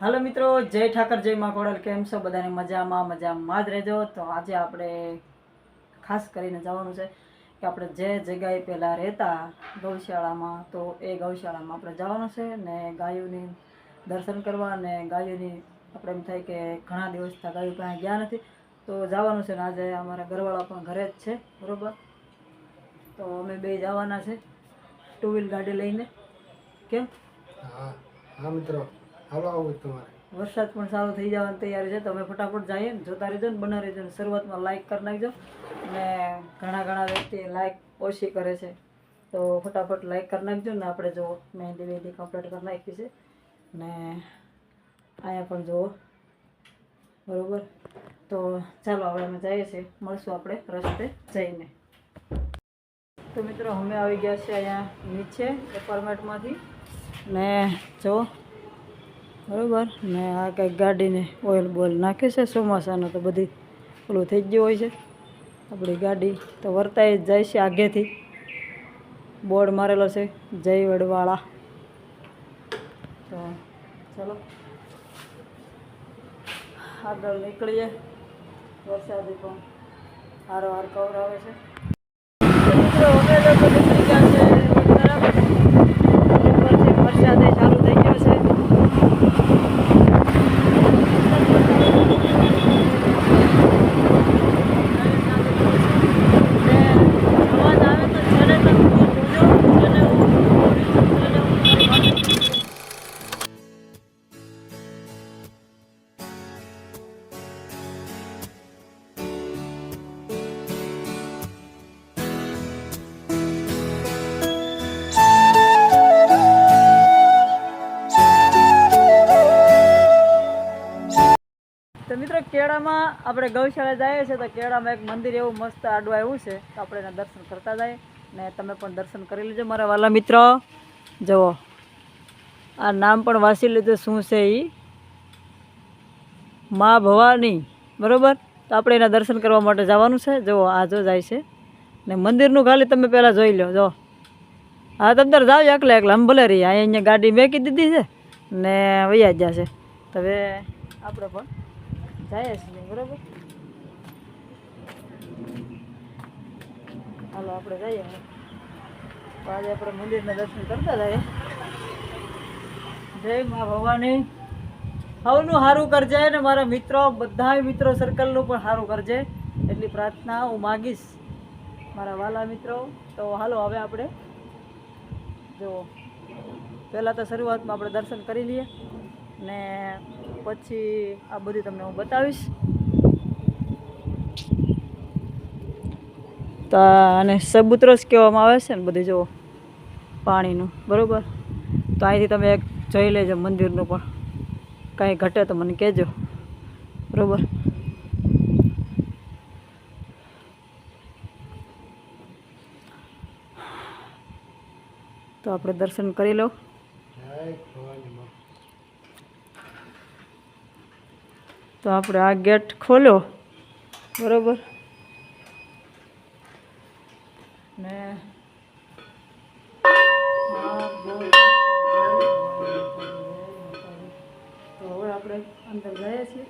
હાલો મિત્રો, જય ઠાકર, જય મા ખોડલ કેમ છો? બધાને મજામાં મજામાં જ રહેજો. તો આજે આપણે ખાસ કરીને જવાનું છે કે આપણે જે જગ્યાએ પહેલાં રહેતા ગૌશાળામાં, તો એ ગૌશાળામાં આપણે જવાનું છે ને ગાયોની દર્શન કરવા અને ગાયોની આપણે એમ થાય કે ઘણા દિવસથી ગાયો પાસે ગયા નથી. તો જવાનું છે ને આજે અમારા ઘરવાળા પણ ઘરે જ છે, બરાબર? તો અમે બે જવાના છે, ટુ વ્હીલ ગાડી લઈને. કેમ? હા હા મિત્રો. હાલો, આવું તમારે. વરસાદ પણ સારો થઈ જવાની તૈયારી છે. તો અમે ફટાફટ જઈએ ને, જોતા રહેજો ને, બના રહેજો ને. શરૂઆતમાં લાઇક કરી નાખજો અને ઘણા ઘણા વ્યક્તિ લાઇક ઓછી કરે છે. તો ફટાફટ લાઇક કરી નાખજો ને, આપણે જો મહેંદી મહેંદી કમ્પ્લીટ કરી નાખી છે. ને અહીંયા પણ જુઓ. બરાબર? તો ચાલો, હવે અમે જઈએ છીએ. મળશું આપણે રસ્તે જઈને. તો મિત્રો, અમે આવી ગયા છીએ અહીંયા નીચે એપાર્ટમેન્ટમાંથી ને જો બરોબર. ને આ કંઈક ગાડીને ઓઇલ બોઇલ નાખે છે, ચોમાસાનું તો બધી ઓલું થઈ ગયું હોય છે. આપણી ગાડી તો વર્તાઈ જ જાય છે આગેથી. બોર્ડ મારેલો છે જય વડવાળા તો ચલો. આગળ નીકળીએ. વરસાદી પણ હારો હાર કવર આવે છે. મિત્રો, અમે છે વરસાદે કેળામાં આપણે ગૌશાળા જઈએ છીએ તો કેળામાં એક મંદિર એવું મસ્ત આડું આવ્યું છે તો આપણે એના દર્શન કરતા જઈએ ને તમે પણ દર્શન કરી લેજો મારા વાલા મિત્રો. જુઓ. આ નામ પણ વાંચી લીધું શું છે એ મા ભવાની. બરાબર? તો આપણે એના દર્શન કરવા માટે જવાનું છે. જુઓ, આ જો જાય છે. ને મંદિરનું ખાલી તમે પહેલાં જોઈ લો. જો હા, તમે તાર જાઓ એકલા એકલા. આમ ભલે રહી. અહીંયા ગાડી મેકી દીધી છે ને વૈયા જ તો હવે આપણે પણ જાય છે બરાબર? હાલો, આપણે જઈએ આજે આપણે મંદિરના દર્શન કરતા જઈએ જય મા ભવાની. સૌનું સારું કરજે ને મારા મિત્રો બધા મિત્રો સર્કલનું પણ સારું કરજે. એટલી પ્રાર્થના હું માગીશ મારા વાલા મિત્રો. તો હાલો, હવે આપણે જો, પહેલાં તો શરૂઆતમાં આપણે દર્શન કરી લઈએ. ને પછી આ બધું તમને હું બતાવીશ. તો આને સબૂતરો જ કહેવામાં આવે છે ને બધું જુઓ, પાણીનું, બરાબર? તો અહીંથી તમે એક જોઈ લેજો મંદિરનું પણ. કાંઈ ઘટે તો મને કહેજો, બરાબર? તો આપણે દર્શન કરી લો. જય ભવાની માં તો આપણે આ ગેટ ખોલ્યો બરોબર? ને તો હવે આપણે અંદર જઈએ છીએ.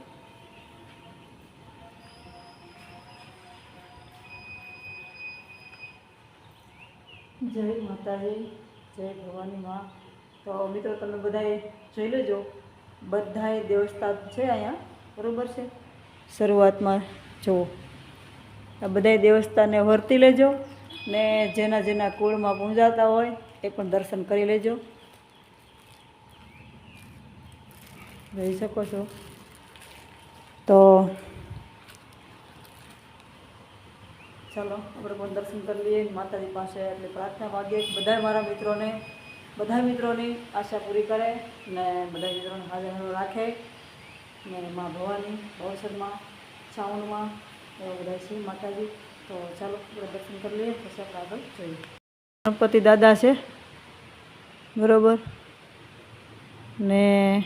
જય માતાજી, જય ભવાની માં. તો મિત્રો, તમે બધાએ જોઈ લેજો. બધાએ દેવસ્થાન છે અહીંયા. બરોબર છે? શરૂઆતમાં જુઓ. આ બધાય દેવસ્થાને વર્તી લેજો ને જેના જેના કુળમાં પૂંજાતા હોય એ પણ દર્શન કરી લેજો. જોઈ શકો છો? તો ચાલો, આપણે પણ દર્શન કરી લઈએ. માતાજી પાસે એટલે પ્રાર્થના માગીએ બધા મારા મિત્રોને બધા મિત્રોની આશા પૂરી કરે ને બધા મિત્રોને હાજર રાખે. ને મા ભવાની અવસરમાં શ્રાવણમાં એવા બધા છે માતાજી. તો ચાલો આપણે દર્શન કરી લઈએ પછી આપણે આગળ જોઈએ. ગણપતિ દાદા છે બરોબર? ને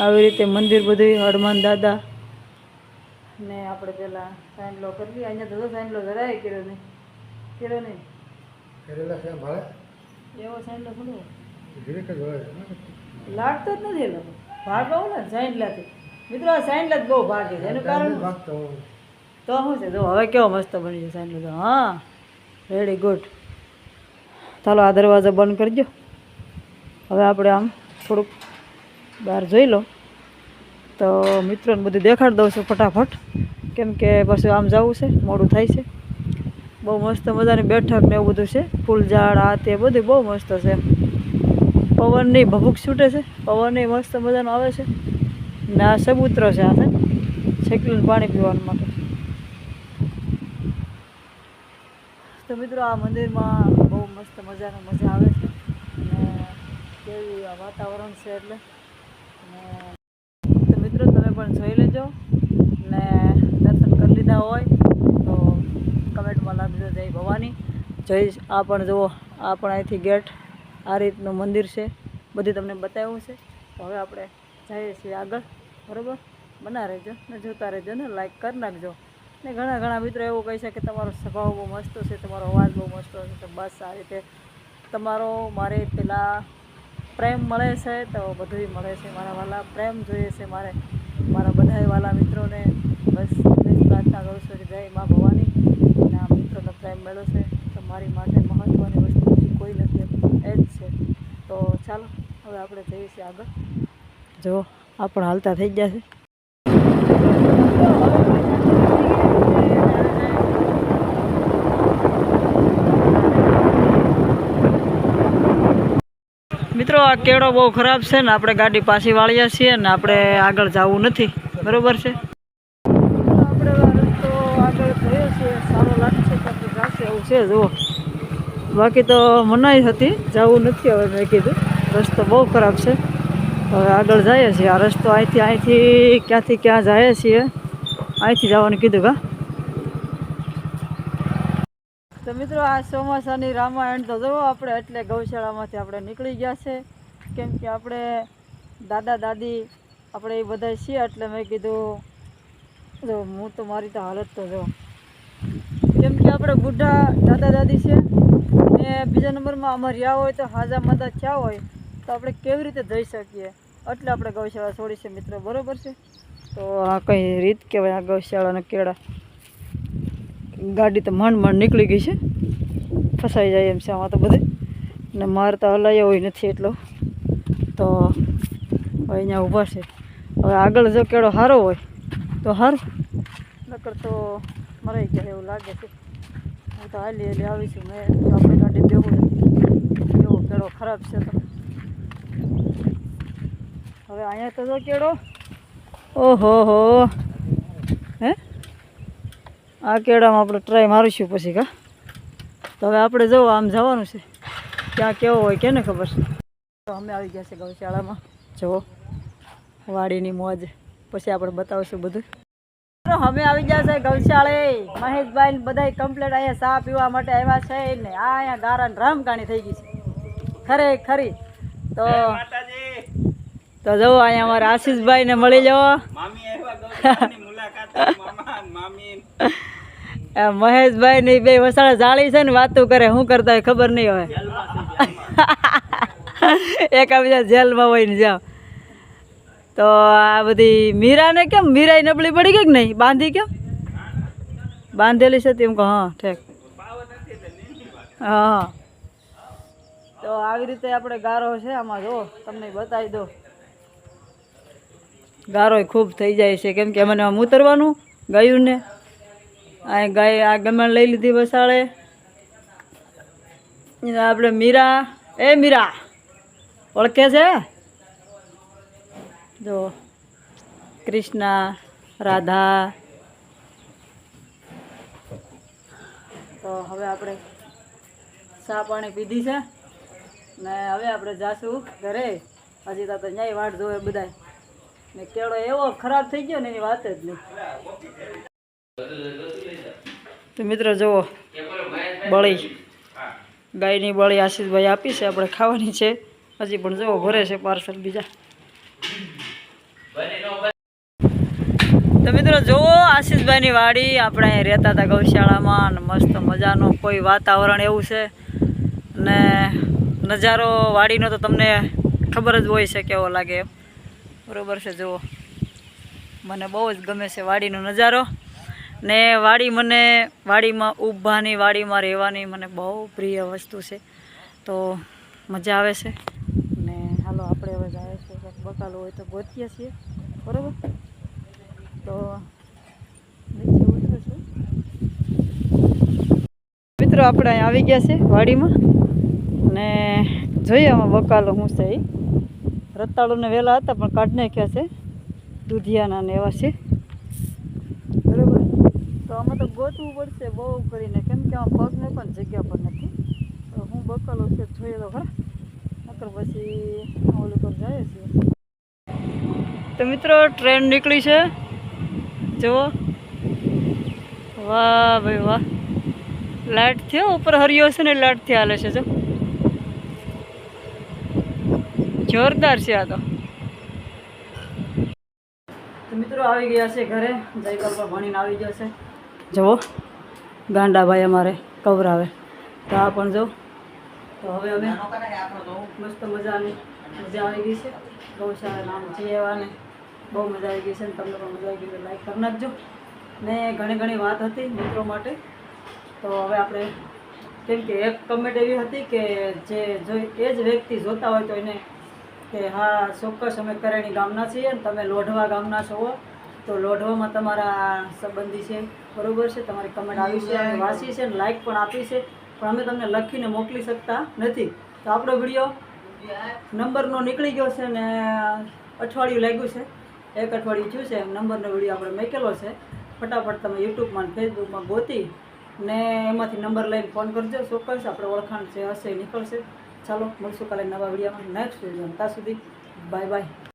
આવી રીતે મંદિર બધું હનુમાન દાદા. ને આપણે પેલા સાઈનલો કરી લઈએ અહીંયા તો સાંડલો જરાય કર્યો નહીં. કર્યો નહીં? કરેલા છે ભાડે? એવો સાઈનલો જ લાગતો જ નથી એ લોકો. ભાગવું ને સાઈન્ડલાથી મિત્રો જ બહુ ભાગે છે. એનું કારણ તો શું છે? જો હવે કેવો મસ્ત બની સાઈન્ડલા તો હા રેડી ગુડ ચાલો આ દરવાજો બંધ કરજો. હવે આપણે આમ થોડુંક બહાર જોઈ લો. તો મિત્રોને બધું દેખાડી દઉં છું ફટાફટ. કેમ કે પછી આમ જવું છે મોડું થાય છે. બહુ મસ્ત મજાની બેઠક ને એવું બધું છે. ફૂલ ઝાડ આ તે બધું બહુ મસ્ત છે. પવનની ભભૂક છૂટે છે. પવનની મસ્ત મજાનો આવે છે. ને, આ સબૂતરો છે છે છેકલીને પાણી પીવાનું માટે. તો મિત્રો, આ મંદિરમાં બહુ મસ્ત મજાનો મજા આવે છે. અને કેવી આ વાતાવરણ છે એટલે. તો મિત્રો, તમે પણ જોઈ લેજો. ને દર્શન કરી લીધા હોય, તો કમેન્ટમાં લાગજો જય ભવાની. જય આ પણ જુઓ, આ પણ અહીંથી ગેટ, આ રીતનું મંદિર છે. બધું તમને બતાવ્યું છે. તો હવે આપણે જઈએ છીએ આગળ, બરાબર? બના રહેજો, ને જોતા રહેજો, ને લાઈક કરી નાખજો. ને ઘણા ઘણા મિત્રો એવું કહી છે કે તમારો સ્વભાવ બહુ મસ્ત છે, તમારો અવાજ બહુ મસ્ત છે, તો બસ આ રીતે તમારો, મારે પેલા પ્રેમ મળે છે, તો બધુંય મળે છે, મારા વાલા પ્રેમ જોઈએ છે મારે. મારા બધાય વાલા મિત્રોને બસ પ્રાર્થના કરું છું કે જય મા ભવાની. અને આ મિત્રોનો પ્રેમ મળ્યો છે, તો મારી માટે મહત્ત્વની વસ્તુ કોઈ નથી એ જ છે. તો ચાલો, હવે આપણે જઈએ છીએ આગળ. જો આપણ હાલતા થઈ ગયા છે. મિત્રો આ કેળો બહુ ખરાબ છે ને આપણે ગાડી પાછી વાળીએ છીએ ને આપણે આગળ જવું નથી. બરોબર છે? આપણે રસ્તો આગળ થયો છે સારો લાગશે તો એવું છે જુઓ. બાકી તો મનાઈ હતી જવું નથી હવે મેં કીધું. રસ્તો બહુ ખરાબ છે. હવે આગળ જઈએ છીએ. આ રસ્તો અહીંથી અહીંથી ક્યાંથી ક્યાં જઈએ છીએ? અહીંથી જવાનું કીધું કા? તો મિત્રો, આ ચોમાસાની રામાયણ તો જુઓ આપણે, એટલે ગૌશાળામાંથી આપણે નીકળી ગયા છે. કેમ કે આપણે દાદા, દાદી, આપણે એ બધા છીએ, એટલે મેં કીધું, જો હું તો મારી તો હાલત તો જો. કેમ કે આપણે બુઢા દાદા, દાદી છે ને બીજા નંબરમાં અમારે રહ્યા હોય તો હાજા મદદ થયા હોય. તો આપણે કેવી રીતે જઈ શકીએ? એટલે આપણે ગૌશાળા છોડી છે મિત્રો, બરાબર છે? તો આ કંઈ રીત કહેવાય આ ગૌશાળાના કેળા? ગાડી તો માંડ માંડ નીકળી ગઈ છે. ફસાઈ જાય એમ છે આમાં તો બધે. ને મારે તો હલાયો હોય નથી એટલો. તો અહીંયા ઊભા છે. હવે આગળ જો કેળો સારો હોય, તો સારું નકર તો મરાઈ જાય એવું લાગે છે. હું તો હાલી હાલી આવીશું મેં. આપણી ગાડી દેવું એવો કેળો ખરાબ છે તો. હવે અહીંયા તો જો કેળો. ઓહો હો. હે? આ કેળામાં આપણે ટ્રાય મારીશું પછી કા? તો હવે આપણે જવું આમ જવાનું છે. ક્યાં કેવો હોય કેને ખબર? છે તો અમે આવી ગયા છે ગૌશાળામાં. જુઓ વાડીની મોજ. પછી આપણે બતાવશું બધું. અમે આવી ગયા છે ગૌશાળે. મહેશભાઈ બધા કમ્પ્લેટ અહીંયા ચા પીવા માટે આવ્યા છે ને. આ અહીંયા ગારા રામકાણી થઈ ગઈ છે. ખરે ખરી તો તો જુઓ અહીંયા અમારા આશીષભાઈ ને મળી જવો મહેશભાઈ ની બે વસાડા જાળી છે ને વાતું કરે શું કરતા હોય ખબર નહીં હોય. એકાબીજા જેલમાં હોય ને જાઓ તો આ બધી મીરાને કેમ મીરાઈ નબળી પડી ગઈ કે નહીં? બાંધી કેમ બાંધેલી છે તેમ કહો હા ઠેક. હા. તો આવી રીતે આપણે ગારો છે આમાં જો, તમને બતાવી દો ગારો ખૂબ થઈ જાય છે. કેમ કે મને આમ ઉતરવાનું ગયું ને. આ ગાય આ ગમે લઈ લીધી વસાળે. આપણે મીરા, એ મીરા, ઓળખે છે? જો, કૃષ્ણા, રાધા. તો હવે આપણે ચા પાણી પીધી છે. ને હવે આપણે જાશું ઘરે. હજી તો ન્યાય વાટ જોવે બધાય. ને કેળો એવો ખરાબ થઈ ગયો ને એની વાત જ નહીં. તો મિત્રો જુઓ, બળી. ગાયની બળી આશીષભાઈ આપી છે, આપણે ખાવાની છે. હજી પણ જુઓ, ભરે છે પાર્સલ બીજા. તો મિત્રો જુઓ, આશીષભાઈની વાડી. આપણે અહીં રહેતા હતા ગૌશાળામાં મસ્ત મજાનું કોઈ વાતાવરણ એવું છે. ને નજારો વાડીનો તો તમને ખબર જ હોય છે કેવો લાગે એમ. બરાબર છે, જુઓ. મને બહુ જ ગમે છે વાડીનો નજારો. ને વાડી મને, વાડીમાં ઊભાની વાડીમાં રહેવાની મને બહુ પ્રિય વસ્તુ છે. તો મજા આવે છે. ને હાલો, આપણે હવે જાય છે. બકાલો હોય તો ગોતીએ છીએ. બરાબર? તો મિત્રો, આપણે આવી ગયા છે વાડીમાં. ને જોઈએ આમાં વકાલો શું છે એ રતાળુને વહેલા હતા, પણ કાઢ નાખ્યા છે. દૂધિયાના ને એવા છે. બરાબર? તો આમાં તો ગોતવું પડશે બહુ કરીને. કેમ કે આમાં પગને પણ જગ્યા પર નથી. તો હું બકાલો છે જોઈએ તો ખરા નકર પછી ઓલું પર જાય છે. તો મિત્રો, ટ્રેન નીકળી છે. જુઓ વાહ ભાઈ વાહ. લાઇટ થયો, ઉપર હરિયો છે ને લાઇટથી હાલે છે, જો. જોરદાર છે આ તો. મિત્રો આવી ગયા છે ઘરે. જયકલ પર ભણીને આવી ગયો છે જુઓ ગાંડાભાઈ અમારે કવરાવે. તો આ પણ જો. તો હવે અમે મસ્ત મજાની મજા આવી ગઈ છે. ગૌશાળા નામ છે એવાને. બહુ મજા આવી ગઈ છે ને તમને પણ મજા આવી ગઈ લાઈક કરી નાખજો. ને ઘણી ઘણી વાત હતી મિત્રો માટે. તો હવે આપણે કેમ કે એક કમેન્ટ એવી હતી કે જે જો એ જ વ્યક્તિ જોતા હોય તો એને કે હા, ચોક્કસ અમે કરેણી ગામના છીએ ને તમે લોઢવા ગામના છો. તો લોઢવામાં તમારા સંબંધી છે. બરોબર છે? તમારી કમેન્ટ આવી છે વાંચી છે ને લાઈક પણ આપી છે. પણ અમે તમને લખીને મોકલી શકતા નથી. તો આપણો વીડિયો નંબરનો નીકળી ગયો છે ને અઠવાડિયું લાગ્યું છે. એક અઠવાડિયું થયું છે. નંબરનો વીડિયો આપણે મૂકેલો છે. ફટાફટ તમે યુટ્યુબમાં ફેસબુકમાં ગોતી ને એમાંથી નંબર લઈને ફોન કરજો. ચોક્કસ આપણે ઓળખાણ છે હશે નીકળશે. ચાલો મળશું કાલે નવા વિડીયોમાં. નેક્સ્ટ વીડિયો ત્યાં સુધી બાય બાય.